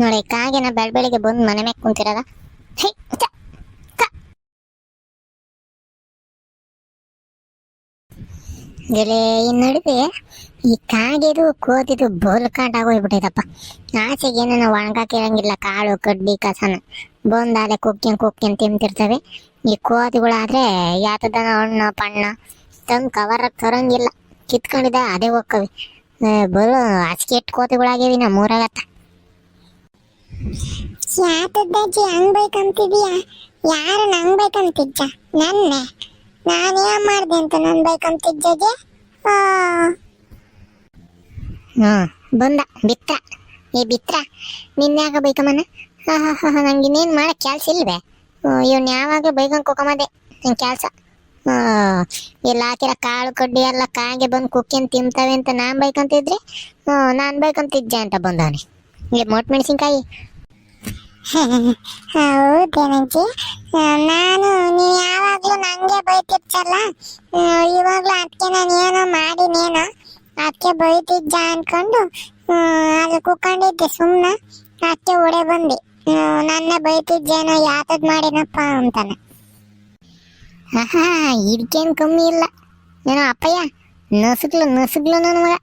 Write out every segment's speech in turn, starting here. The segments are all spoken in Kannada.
ನೋಡಿ, ಕಾಗೆನ ಬೆಳ ಬೆಳಿಗ್ಗೆ ಬಂದು ಮನೆ ಮ್ಯಾಗ ಕುಂತಿರಲ್ಲ ಈ ನಡುವೆ ಈ ಕಾಗೆದು, ಕೋತಿದು ಬೋಲ್ ಕಾಟ ಆಗೋಗ್ಬಿಟ್ಟೈತಪ್ಪ ಆಚೆಗೆ ಏನೇನೋ ಒಣಗಾಕಿರಂಗಿಲ್ಲ ಕಾಳು ಕಡ್ಡಿ ಕಸನ. ಬಂದಾಲೆ ಕುಕ್ಕಿನ್ ಕುಕ್ಕಿನ್ ತಿಂತಿರ್ತವೆ. ಈ ಕೋತಿಗಳಾದ್ರೆ ಯಾತದನ ಹಣ್ಣು ಪಣ್ಣ ತಂದು ಕವರ್ ತರಂಗಿಲ್ಲ. ಕಿತ್ಕೊಂಡಿದ್ದ, ಅದೇ ಹೋಕ್ಕವಿ ಬರೋ ಆಚಿಕೆ ಎಷ್ಟು ಕೋತಿಗಳಾಗ್ಯವಿ ನಮ್ಮ ಊರಾಗತ್ತ. ಯಾತದ್ದಜ್ಜಿ ಹಂಗ್ ಬೇಕಂತಿದೀಯ? ಯಾರು ನಂಗ್ ಬೇಕಂತಿದ್ದ? ನನ್ನೆ? ನಾನೇ ಮಾಡ್ದೆ ಅಂತ ನನ್ ಬೇಕಂತಿದ್ದಜ್ಜಿ ಆ. ಹ್ಮ್ ಬಂದ ಬಿತ್ರ. ಈ ಬಿತ್ರ ನಿನ್ಯಾಗ ಬೈಕಮ್ಮನ? ಹಾ ಹಾ ಹಾ ನಂಗೆ ಇನ್ನೇನು ಮಾಡೋ ಕೆಲ್ಸ ಇಲ್ವೇ? ಇವ್ನ ಯಾವಾಗ ಬೈಕಂಗೆ ಕುಕಮದೆ ನನ್ ಕೆಲ್ಸ. ಎಲ್ಲ ಹಾಕಿರೋ ಕಾಳು ಕಡ್ಡಿ ಎಲ್ಲ ಕಾಗೆ ಬಂದು ಕುಕ್ಕಿನ್ ತಿಂತವೆ ಅಂತ ನಾನ್ ಬೈಕಂತಿದ್ರೆ? ಹ್ಮ್, ನಾನ್ ಬೈಕಂತಿದ್ದೆ ಅಂತ ಬಂದಾನೆ. ಇಲ್ಲಿ ಮೊಟ್ ಮೆಣಸಿನ್ಕಾಯಿ. ಹೌದೇನಜ್ಜಿ ನಾನು ನೀವು ಯಾವಾಗಲೂ ನನಗೆ ಬೈತಿರ್ತಲ್ಲ ಇವಾಗಲೂ ಅದಕ್ಕೆ ನಾನು ಏನೋ ಮಾಡಿನೇನೋ? ಅದಕ್ಕೆ ಬೈತಿದ್ದ ಅನ್ಕೊಂಡು ಅಲ್ಲಿ ಕುಕ್ಕೊಂಡಿದ್ದೆ ಸುಮ್ಮನೆ ಅದಕ್ಕೆ ಒಡೆ ಬಂದೆ. ನನ್ನ ಬೈತಿದ್ದೇನೋ ಯಾತದ್ ಮಾಡಿನಪ್ಪ ಅಂತಾನೆ. ಆಹಾ ಇದಕ್ಕೇನು ಕಮ್ಮಿ ಇಲ್ಲ. ಏನೋ ಅಪ್ಪಯ್ಯ, ನಸುಗ್ಲು ನಸುಗ್ಲು ನನ್ನ ಮಗ.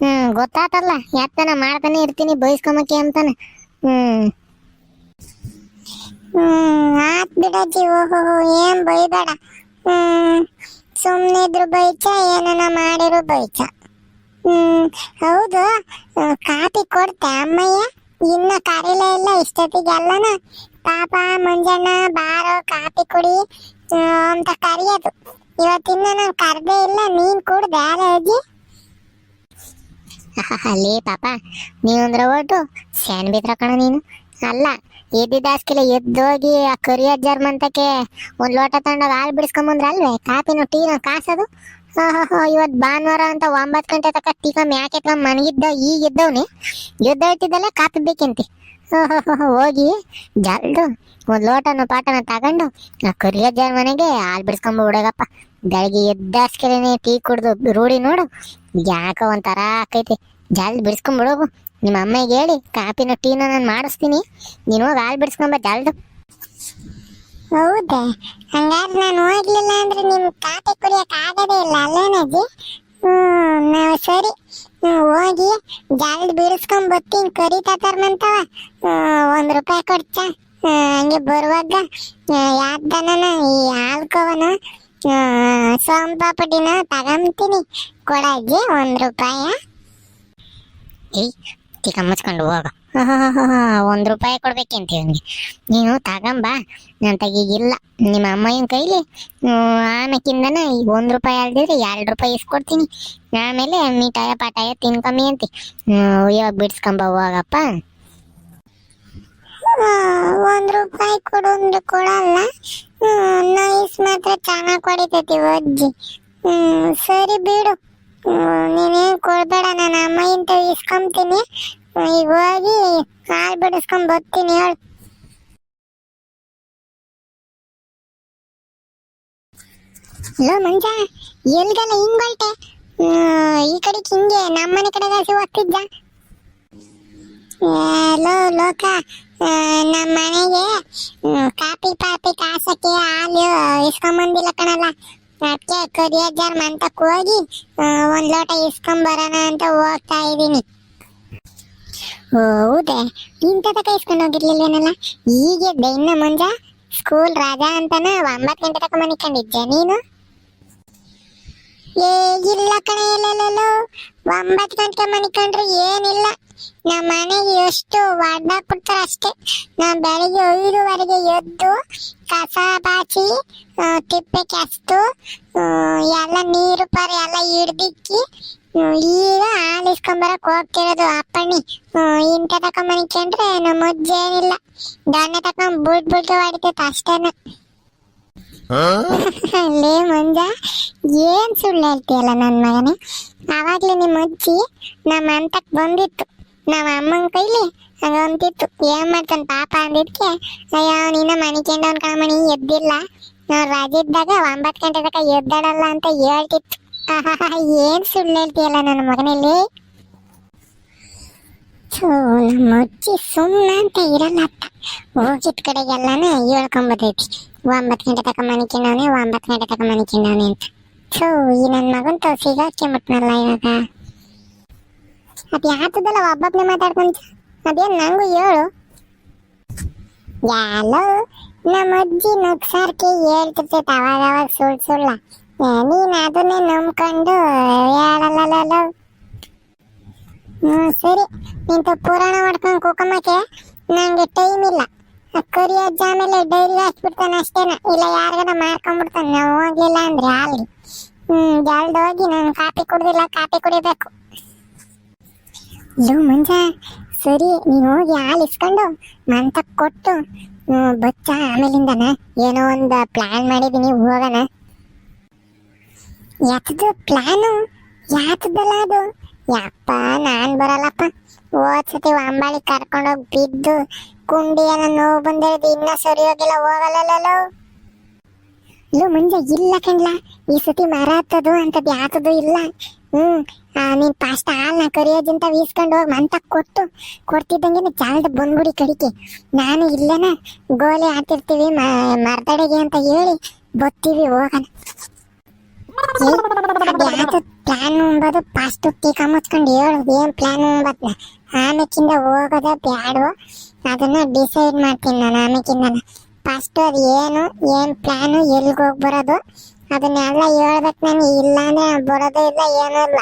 ಹ್ಮ್, ಗೊತ್ತಾತಲ್ಲ ಯಾತನ ಮಾಡ್ತಾನೆ ಇರ್ತೀನಿ ಬಯಸ್ಕೊಂಬಕ್ಕೆ ಅಂತಾನೆ. ಹ್ಮ್. ಹ್ಮ್, ಆತ್ ಬಿಡಜ್ಜಿ ಓಹೋ ಏನ್ ಬೈಬೇಡ. ಹ್ಮ್ ಸುಮ್ನಿದ್ರು ಬೈಚ, ಏನನ ಮಾಡಿರು ಬೈಚ. ಹ್ಮ್, ಹೌದು ಕಾಫಿ ಕೊಡ್ತೆ ಅಮ್ಮಯ್ಯ. ಇನ್ನ ಕರೀಲೇ ಇಲ್ಲ, ಇಷ್ಟೊತ್ತಿಗೆಲ್ಲನ. ಪಾಪ, ಮಂಜಣ್ಣ, ಬಾರೋ, ಕಾಪಿ ಕುಡಿ. ಅಂತ ಕರಿಯೋದು. ಇವತ್ತಿನ ನಾನು ಕರೆದೇ ಇಲ್ಲ, ನೀನ್ ಕುಡ್ದೆ ಅಲ್ಲ ಅಜ್ಜಿ ಲೇ ಪಾಪ ನೀವಂದ್ರೆ ಒಟ್ಟು ಸ್ಯಾನ್ ಬಿದ್ರ ಕಣ ನೀನು. ಅಲ್ಲ ಎದ್ದಿದ್ದಾಸ್ಕಿಲ್ಲ ಎದ್ದೋಗಿ ಆ ಕರಿಯ ಜರ್ಮಂತಕ್ಕೆ ಒಂದು ಲೋಟ ತಗೊಂಡಾಗ ಹಾಲು ಬಿಡಿಸ್ಕೊಂಬಂದ್ರ ಅಲ್ವೇ? ಕಾಪಿನ ಟೀನು ಕಾಸದು? ಇವತ್ತು ಭಾನುವಾರ ಅಂತ ಒಂಬತ್ತು ಗಂಟೆ ತಕ ಟೀಕ ಮ್ಯಾಕ್ ಎತ್ಕೊಂಡ್ ಮನಗಿದ್ದ, ಈಗ ಎದ್ದವ್ನೆ? ಎದ್ದೋಯ್ತಿದ್ದಲ್ಲ ಕಾಪಿ ಬೇಕಂತಿ. ಹೋಗಿ ಜಲ್ದು ಒಂದು ಲೋಟನ ಪಾಟನ ತಗೊಂಡು ಕರಿಯ ಮನೆಗೆ ಹಾಲು ಬಿಡಿಸ್ಕೊಂಬ ಬಿಡೋಗಪ್ಪ. ಬೆಳಗ್ಗೆ ಎದ್ದಾಸ್ಕೆಲೆನೆ ಟೀ ಕುಡ್ದು ರೂಢಿ ನೋಡು. ಯಾಕೋ ಒಂಥರ ಆಕೈತಿ. ಜಲ್ದಿ ಬಿಡಿಸ್ಕೊಂಬಿಡೋಗು ನಿಮ್ಮ ಅಮ್ಮಗೆ ಹೇಳಿ ಕಾಪಿನ ಟೀನ ನಾನು ಮಾಡಿಸ್ತೀನಿ. ನೀನು ಹೋಗಿ ಹಾಲು ಬಿಡಿಸ್ಕೊಂಬ ಜಲ್ದು. ಹೌದಾ? ಹಂಗಾದ್ರೆ ನಾನು ಹೋಗ್ಲಿಲ್ಲ ಅಂದ್ರೆ ನಿಮ್ ಕಾಪಿ ಕುಡಿಯಕ್ ಆಗದೇ ಇಲ್ಲ ಅಲ್ಲೇನಜ್ಜಿ? ಹ್ಮ್, ನಾವು ಸರಿ. ಹೋಗಿ ಜಲ್ದಿ ಬೀಳ್ಸ್ಕೊಂಡ್ ಬರ್ತೀನಿ ಕರಿತಾತಾರ್ನಂತವ ಒಂದ್ ರೂಪಾಯಿ ಕೊಡ್ಚ ಹಂಗೆ ಬರುವಾಗ ಯಾವ್ದನ ಈ ಹಾಲ್ಕೋವನ? ಪಾಪಟಿನ ತಗೊಂತೀನಿ ಕೊಡಜ್ಜಿ ಒಂದ್ ರೂಪಾಯ. ಏಯ್ ಟೀಕ ಮುಚ್ಕೊಂಡು ಹೋಗ. ಒಂದು ರೂಪಾಯಿ ಕೊಡ್ಬೇಕಂತ ಇವನಿಗೆ ನೀನು ತಗೊಂಬ ನನ್ನ ತಗೀಗಿಲ್ಲ ನಿಮ್ಮ ಅಮ್ಮಯ್ಯನ ಕೈಲಿ ಆಮೇಕಿಂದನ ಈಗ ಒಂದು ರೂಪಾಯಿ ಅಲ್ದಿದ್ರೆ ಎರಡು ರೂಪಾಯಿ ಇಸ್ಕೊಡ್ತೀನಿ. ಆಮೇಲೆ ಮಿಠಾಯ ಪಾಟಾಯ ತಿನ್ಕಮ್ಮಿ ಅಂತ. ಇವಾಗ ಬಿಡ್ಸ್ಕೊಂಬ ಹೋಗಪ್ಪ. ಒಂದು ರೂಪಾಯಿ ಅಂದ್ರೆ ಕೊಡಲ್ಲ ನೈಸ್ ಮಾತ್ರ ಚೆನ್ನಾಗಿ ಕೊಡಿತೈತಿ ಅಜ್ಜಿ ಸರಿ ಬಿಡು. ನೀನೇನು ಕೊಡ್ಬೇಡ, ನಾನು ಅಮ್ಮ ಇಂತ ಇಸ್ಕೊಂತೀನಿ. ಈಗ ಹೋಗಿ ಕಾಲ್ ಬಿಡಿಸ್ಕೊಂಡ್ ಬರ್ತೀನಿ ಹೇಳು. ಹಲೋ ಮಂಜ, ಎಲ್ಗಲ್ಲ ಹಿಂಗ್ ಬಲ್ಟೆ ಈ ಕಡೆ ಹಿಂಗೆ ನಮ್ಮನೆ ಕಡೆ ಗಾಸಿ ಹೋಗ್ತಿದ್ದ ಲೋ ಲೋಕ ನಮ್ಮ ಮನೆಗೆ ಕಾಪಿ ಪಾಪಿ ಕಾಸಕ್ಕೆ ಹಾಲು ಇಸ್ಕೊಂಬಂದಿಲ್ಲ ಕಣಲ್ಲ. ಅದಕ್ಕೆ ಕರಿಯಜ್ಜಾರ್ ಮಂತಕ್ಕೆ ಹೋಗಿ ಒಂದು ಲೋಟ ಇಸ್ಕೊಂಬರೋಣ ಅಂತ ಹೋಗ್ತಾ ಇದ್ದೀನಿ ಹೌದೇ. ಇಂಥದ ಕೈಸ್ಕೊಂಡು ಹೋಗಿರ್ಲಿಲ್ವೇನಲ್ಲ ಈಗ ಇನ್ನ ಮುಂಜ ಸ್ಕೂಲ್ ರಾಜ ಅಂತಾನ ಒಂಬತ್ತು ಗಂಟೆ ತಕ ಮನಿಕೊಂಡಿದ್ದೆ ನೀನು? ಏ, ಇಲ್ಲ ಕಣೆ, ಇಲ್ಲ ಒಂಬತ್ತು ಗಂಟೆ ಮನಿಕೊಂಡ್ರೆ ಏನಿಲ್ಲ. ನಮ್ಮ ಮನೆಗೆ ಎಷ್ಟು ಒಡ್ಡಾಕ್ಬಿಡ್ತಾರ ಅಷ್ಟೇ. ನಾ ಬೆಳಿಗ್ಗೆ ಐದುವರೆಗೆ ಎದ್ದು ಕಸ ಬಾಚಿ ತಿಪ್ಪೆ ಕೆಸ್ತು ಎಲ್ಲ ನೀರು ಪಾರು ಎಲ್ಲ ಹಿಡ್ದಿಕ್ಕಿ ಈಗ ಹಾಲು ಇಸ್ಕೊಂಬರಕ್ ಹೋಗ್ತಿರೋದು ಅಪ್ಪಣ್ಣಿ ಇಂಥ ತಕ ಮನಿಕೊಂಡ್ರೆ ನಮ್ಮ ಏನಿಲ್ಲ. ದೊಣ್ಣೆ ತಕೊಂಡ್ ಬುಡ್ ಬುಡ್ ಹೊಡಿತೈತೆ ಅಷ್ಟೇನ. ಲೇ ಮಂಜ, ಏನ್ ಸುಳ್ಳು ಹೇಳ್ತೀಯಲ್ಲ ನನ್ನ ಮಗನೇ? ಆವಾಗ್ಲೇ ನಿಮ್ಮ ಅಜ್ಜಿ ನಮ್ಮ ಅಂತಕ್ ಬಂದಿತ್ತು. ನಮ್ಮ ಅಮ್ಮನ ಕೈಲಿ ಹಂಗ ಅಂತಿತ್ತು. ಏನ್ ಮಾಡ್ತಾನ ಪಾಪ ಅಂದಿದ್ಕೆ, ಅಯ್ಯೋ, ನೀನ ಮನಿಕೊಂಡವನ್ ಕಾಮಣಿ ಎದ್ದಿಲ್ಲ. ನಾವು ರಜೆ ಇದ್ದಾಗ ಗಂಟೆ ತನಕ ಎದ್ದಾಡಲ್ಲ ಅಂತ ಹೇಳ್ತಿತ್ತು. ಏನ್ ಸುಳ್ಳು ಹೇಳ್ತೀಯಲ್ಲ ನನ್ನ ಮಗನಲ್ಲಿ? ಮುಚ್ಚಿ ಸುಮ್ಮನೆ ಅಂತ ಇರಲ್ಲ ಅತ್ತ. ಹೋಗಿದ್ ಕಡೆಗೆಲ್ಲಾನ ಹೇಳ್ಕೊಂಬತೈತಿ. ಒಂಬತ್ತು ಗಂಟೆ ತಕ ಮನಿಕೊಂಡವನೆ ಒಂಬತ್ತು ಗಂಟೆ ತಕ ಮನಿಕೊಂಡವನೆ ಅಂತ. ಸೊ ಈ ನನ್ನ ಮಗನ್ ತಾವ್ ಮುಟ್ನಲ್ಲ ಇವಾಗ. ಅದ್ ಯಾತದಲ್ಲ ಒಬ್ಬೊಬ್ನೇ ಮಾತಾಡ್ಕೊಂತ? ಅದೇನ್ ನಂಗೂ ಹೇಳು. ಯಾಲೋ ನಮ್ಮ ಅಜ್ಜಿ ನಗ್ಸಾರ್ಕೆ ಹೇಳ್ತಿರ್ತೈತೆ ಅವಾಗ ಅವಾಗ ಸುಳ್ಳು ಸುಳ್ಳ. ನೀನ್ ಅದನ್ನೇ ನಂಬ್ಕೊಂಡು ಹೇಳಲ್ಲ ಹ್ಮ್ ಸರಿ. ಇಂಥ ಪುರಾಣ ಮಾಡ್ಕೊಂಡು ಕೂಕಮ್ಮಕ್ಕೆ ನನಗೆ ಟೈಮ್ ಇಲ್ಲ. ಕರಿ ಅಜ್ಜ ಆಮೇಲೆ ಡೈರಿ ಹಚ್ಬಿಡ್ತಾನೆ ಅಷ್ಟೇನ. ಇಲ್ಲ ಯಾರಿಗಾರ ಮಾಡ್ಕೊಂಡ್ಬಿಡ್ತಾನೆ ನಾವು ಹೋಗ್ಲಿಲ್ಲ ಅಂದ್ರೆ ಅಲ್ಲಿ ಹ್ಮ್ ಜಲ್ದ ಹೋಗಿ ನಾನು ಕಾಫಿ ಕುಡ್ದಿಲ್ಲ ಕಾಫಿ ಕುಡಿಬೇಕು. ಲೋ ಮಂಜ, ಸರಿ, ನೀನು ಹೋಗಿ ಹಾಲು ಇಸ್ಕೊಂಡು ಮಂತ ಕೊಟ್ಟು ಬಚ್ಚ ಆಮೇಲಿಂದನ ಏನೋ ಒಂದು ಪ್ಲ್ಯಾನ್ ಮಾಡಿದೀನಿ, ಹೋಗೋಣ. ಯಾತದು ಪ್ಲಾನು ಯಾತದಲ್ಲ ಅದು? ಯಪ್ಪ, ನಾನು ಬರಲ್ಲಪ್ಪ. ಹೋದ್ಸತಿ ಅಂಬಾಳಿ ಕರ್ಕೊಂಡೋಗಿ ಬಿದ್ದು ಕುಂಡಿ ಎಲ್ಲ ನೋವು ಬಂದಿರೋದು ಇನ್ನೂ ಸರಿ ಹೋಗಿಲ್ಲ ಹೋಗಲ್ಲಲ್ಲೋ ಲೋ, ಮುಂಜೆ, ಇಲ್ಲ ಕಣ್ಲ. ಈ ಸತಿ ಮರ ಹತ್ತದು ಅಂತದ್ ಯಾತದು ಇಲ್ಲ. ಹ್ಮ್ ನೀನ್ ಫಾಸ್ಟ್ ಹಾಲ್ನ ಕರಿಯೋದಿಂತ ವೀಸ್ಕೊಂಡು ಹೋಗಿ ಮಂತ ಕೊಟ್ಟು ಕೊಡ್ತಿದ್ದಂಗೆ ಜಾಲದ ಬಂದ್ಬಿಡಿ ಕಡಿಕೆ. ನಾನು ಇಲ್ಲೇನ ಗೋಲಿ ಆಡ್ತಿರ್ತೀವಿ ಮರ್ದಡೆಗೆ ಅಂತ ಹೇಳಿ ಬತ್ತೀವಿ ಹೋಗೋಣ. ಅದ್ಯಾತ ಪ್ಲಾನ್ ಎಂಬುದು ಫಸ್ಟ್ ಟೀಕ ಮುಚ್ಕೊಂಡು ಹೇಳೋದು, ಏನು ಪ್ಲಾನ್ ಎಂಬದ್ನ ಆಮೇಕಿಂದ ಹೋಗೋದ ಬ್ಯಾಡವೋ ಅದನ್ನ ಡಿಸೈಡ್ ಮಾಡ್ತೀನಿ ನಾನು ಆಮೇಕಿಂದ. ಫಸ್ಟ್ ಅದು ಏನು ಏನು ಪ್ಲಾನು ಎಲ್ಲಿಗೆ ಹೋಗಿ ಬರೋದು, ಅದನ್ನೆಲ್ಲ ಹೇಳ್ಬೇಕು ನಾನು. ಇಲ್ಲ ಅಂದ್ರೆ ಬರೋದೇ ಇಲ್ಲ, ಏನೂ ಇಲ್ಲ.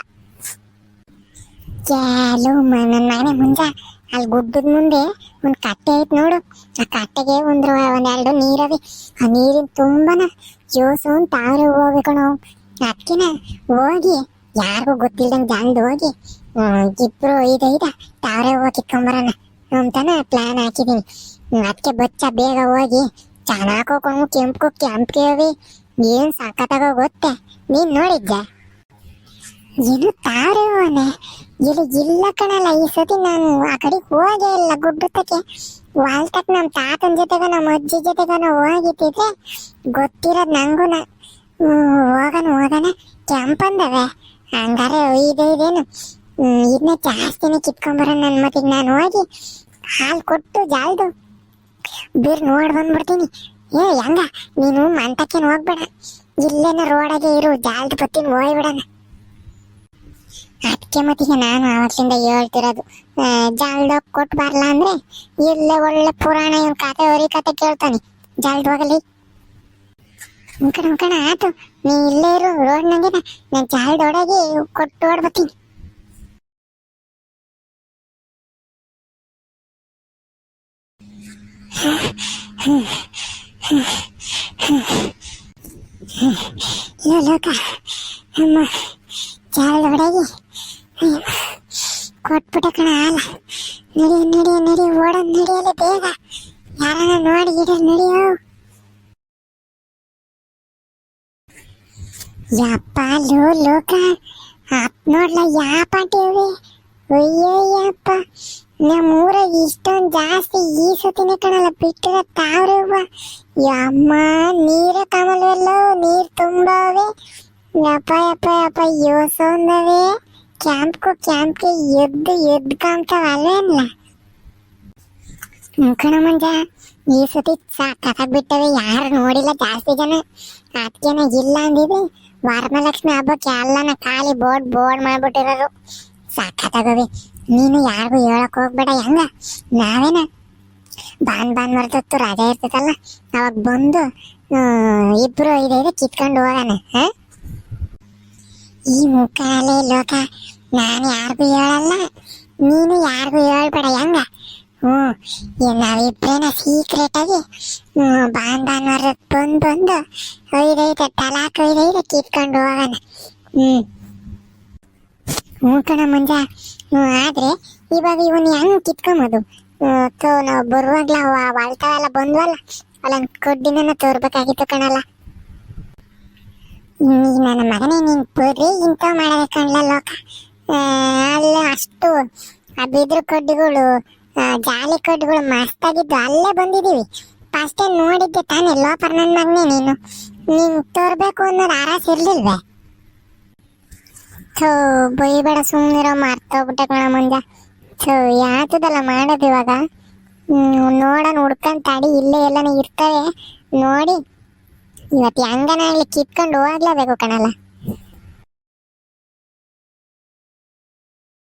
ಚಾಲು ನನ್ನ ಮನೆ ಮುಂದೆ ಅಲ್ಲಿ ಗುಡ್ಡದ ಮುಂದೆ ಒಂದು ಕಟ್ಟೆ ಐತೆ ನೋಡು. ಆ ಕಟ್ಟೆಗೆ ಒಂದು ಒಂದೆರಡು ನೀರವೆ. ಆ ನೀರಿನ ತುಂಬನ ಅಂತ ಆರು ಹೋಗ್ಬೇಕು ನಾವು. ಅದಕ್ಕಿನ ಹೋಗಿ, ಯಾರಿಗೂ ಗೊತ್ತಿಲ್ದಂಗೆ ಜಾಲ್ದು ಹೋಗಿ ಇಬ್ರು ಇಬ್ರು ಐದೈದ ತಾವರೇ ಹೋಗಿ ಕಿತ್ಕೊಂಬರೋಣ ಅಂತಾನ ಪ್ಲಾನ್ ಹಾಕಿದೀನಿ. ಅದಕ್ಕೆ ಬಚ್ಚ ಬೇಗ ಹೋಗಿ ಚೆನ್ನಾಗಿ ಹೋಗ್ಕೊಂಡು ಕೆಂಪು ನೀನ್ ಸಾಕ ಸಖತ್ತಾಗೋ ಗೊತ್ತೆ, ನೀನ್ ನೋಡಿದ್ದೆ ಏನು ತಾರೇವನೆ ಇಲ್ಲಿ ಇಲ್ಲ ಕಣಲ್ಲ, ಈ ಸತಿ ನಾನು ಆ ಕಡೆ ಹೋಗೇ ಇಲ್ಲ ಗುಡ್ಡತಕ್ಕೆ ವಾಲ್ತಕ್ ನಮ್ಮ ತಾತನ ಜೊತೆಗ ನಮ್ಮ ಅಜ್ಜಿ ಜೊತೆಗ ಹೋಗಿದ್ದಿದ್ರೆ ಗೊತ್ತಿರೋದು ನಂಗೂ ಹೋಗೋಣ ಹೋಗೋಣ. ಕೆಂಪಂದವೆ ಹಂಗಾರೆ ಇದೇನು? ಇದನ್ನ ಜಾಸ್ತಿನೇ ಕಿತ್ಕೊಂಬರೋಣ ನನ್ನ ಮತ್ತಿಗೆ ನಾನು ಹೋಗಿ. ಹಾಲು ಕೊಟ್ಟು ಜಾಲ್ದು ಬೀರ್ ನೋಡಿ ಬಂದ್ಬಿಡ್ತೀನಿ. ಏ, ಹೆಂಗ? ನೀನು ಮಂಟಕ್ಕೇನು ಹೋಗ್ಬೇಡ. ಇಲ್ಲೇನ ರೋಡಾಗೆ ಇರು ಜಾಲ್ದು ಬತ್ತೀನಿ ಹೋಗ್ಬಿಡಣ ಅದಕ್ಕೆ ಮತ್ತೀಗ ನಾನು ಆವತ್ತಿಂದ ಹೇಳ್ತಿರೋದು. ಜಾಲ್ದ ಕೊಟ್ಟು ಬರಲ್ಲ ಅಂದ್ರೆ, ಇಲ್ಲೇ ಒಳ್ಳೆ ಪುರಾಣ ಇವನ್ ಕತೆ ಹೊರಿ ಕತೆ ಕೇಳ್ತಾನೆ. ಜಾಲ್ದ ಹೋಗಲಿ. ಮುಖಣ ಮುಖಣ ಆತು. ನೀ ಇಲ್ಲೇ ಇರು, ರೋಡ್ ನಂಗೆ ನಾನು ಜಾಲ್ದೊಳಗೆ ಕೊಟ್ಟು ಓಡ್ಬತ್ತೀನಿ ಇಲ್ಲ ಲೋಕ, ನಮ್ಮ ಜಾಲ್ದೊಳಗೆ ಕೊಟ್ಬಿಟ್ಟ ಕಣ ಅಲ್ಲ ನಡಿ ನಡಿ ನಡಿ, ಓಡ ನಡಿಯಲ್ಲ ಬೇಗ. ಯಾರನ್ನ ನೋಡಿ ಗಿಡ ನಡಿಯೋ. ಯಪ್ಪ, ಲೋ, ಲೋಕ. ಅಪ್ ನೋಡ್ಲ, ಯಾಪ ಪಾಟಿವೆ ಅಯ್ಯಯ್ಯಪ್ಪ ನಮ್ಮ ಊರಾಗ ಇಷ್ಟೊಂದು ಜಾಸ್ತಿ ಈ ಬಿಟ್ಟರೆ ಯಮ್ಮ, ನೀರ ಕಮಲ್ವಲ್ಲೋ, ನೀರ್ ತುಂಬವೆ. ಯಪ್ಪ ಯಪ್ಪ ಯಪ್ಪ ಕ್ಯಾಂಪ್ಗೂ ಕ್ಯಾಂಪ್ಗೆ ಎದ್ದು ಎದ್ದು ಕಾಣ್ತಾವಲ್ವೇನ್ಲ ಮುಖಣ ಮಂಜ ಈ ಸತಿ ಸಾಕಾಗ್ಬಿಟ್ಟವೆ, ಯಾರು ನೋಡಿಲ್ಲ ಜಾಸ್ತಿ ಜನ. ಅದಕ್ಕೇನ ಇಲ್ಲ ಅಂದಿದೆ ವರಮಲಕ್ಷ್ಮಿ ಹಬ್ಬಕ್ಕೆ ಎಲ್ಲನ ಖಾಲಿ ಬೋರ್ಡ್ ಬೋರ್ಡ್ ಮಾಡ್ಬಿಟ್ಟಿರೋರು ಸಾಕಾಗವೆ ನೀನು ಯಾರಿಗೂ ಹೇಳಕ್ ಹೋಗ್ಬೇಡ, ಹೆಂಗ? ನಾವೇನ? ಬಾನ್ ಬಾನ್ ಮರ್ತತ್ತು ರಜೆ ಇರ್ತೈತಲ್ಲ ಅವಾಗ ಬಂದು ಇಬ್ರು ಇಬ್ರು ಇದೆ ಕಿತ್ಕೊಂಡು ಹೋಗೋಣ ಈ ಮುಖಾಲೆ ಲೋಕ, ನಾನು ಯಾರಿಗೂ ಹೇಳಲ್ಲ, ನೀನು ಯಾರಿಗೂ ಹೇಳ್ಬೇಡ, ಹೆಂಗ? ಹ್ಮ್ ನಾವಿಬ್ರೇನ ಸೀಕ್ರೆಟ್ ಆಗಿ ಭಾನುವಾರ ಬಂದು ಬಂದು ಐದೈದು ತಲಾಕ್ ಐದೈದು ಕಿತ್ಕೊಂಡು ಹೋಗೋಣ. ಹ್ಮ್ ಹ್ಞೂ ಕಣ ಮುಂಜ. ಆದ್ರೆ ಇವಾಗ ಇವನ್ ಹೆಂಗ್ ಕಿತ್ಕೊಂಬೋದು? ತೋ ನಾವು ಬರುವಾಗ್ಲ ವಾಳ್ತಾವೆಲ್ಲ ಬಂದ್ವಲ್ಲ ಅಲ್ಲೊಂದು ಕೊಡ್ಡಿನ ತೋರ್ಬೇಕಾಗಿತ್ತು ಕಣಲ್ಲ. ನನ್ನ ಮಗನೇ ನೀನ್ ಬರೀ ಇಂಥ ಮಾಡದೆ ಲೋಕ. ಅಲ್ಲ ಅಷ್ಟು ಆ ಬಿದ್ರು ಕಡ್ಡಿಗಳು ಆ, ಜಾಲಿ ಕಡ್ಡಿಗಳು ಮಸ್ತಾಗಿದ್ದು ಅಲ್ಲೇ ಬಂದಿದೀವಿ. ಫಸ್ಟ್ ನೋಡಿದ್ದೆ ತಾನೆ ಲೋಪರ್ ನನ್ನ ಮಗನೇ ನೀನು. ನೀನ್ ತೋರ್ಬೇಕು ಅನ್ನೋದು ಆರಾಸ ಇರ್ಲಿಲ್ವೇ? ಥೋ ಬೈಬೇಡ ಸುಮ್ಮನಿರೋ ಮರ್ತೋಗ್ಬಿಟ್ಟೆ ಕಣ ಮುಂಜ. ಸೊ ಯಾತದಲ್ಲ ಮಾಡೋದು ಇವಾಗ? ನೋಡೋಣ ಹುಡ್ಕೊಂಡ್ ತಾಡಿ ಇಲ್ಲೇ ಎಲ್ಲನೇ ಇರ್ತವೆ ನೋಡಿ ಇವತ್ತು ಹೆಂಗನ ಕಿತ್ಕೊಂಡು ಹೋಗ್ಲೇಬೇಕು ಕಣಲ್ಲ.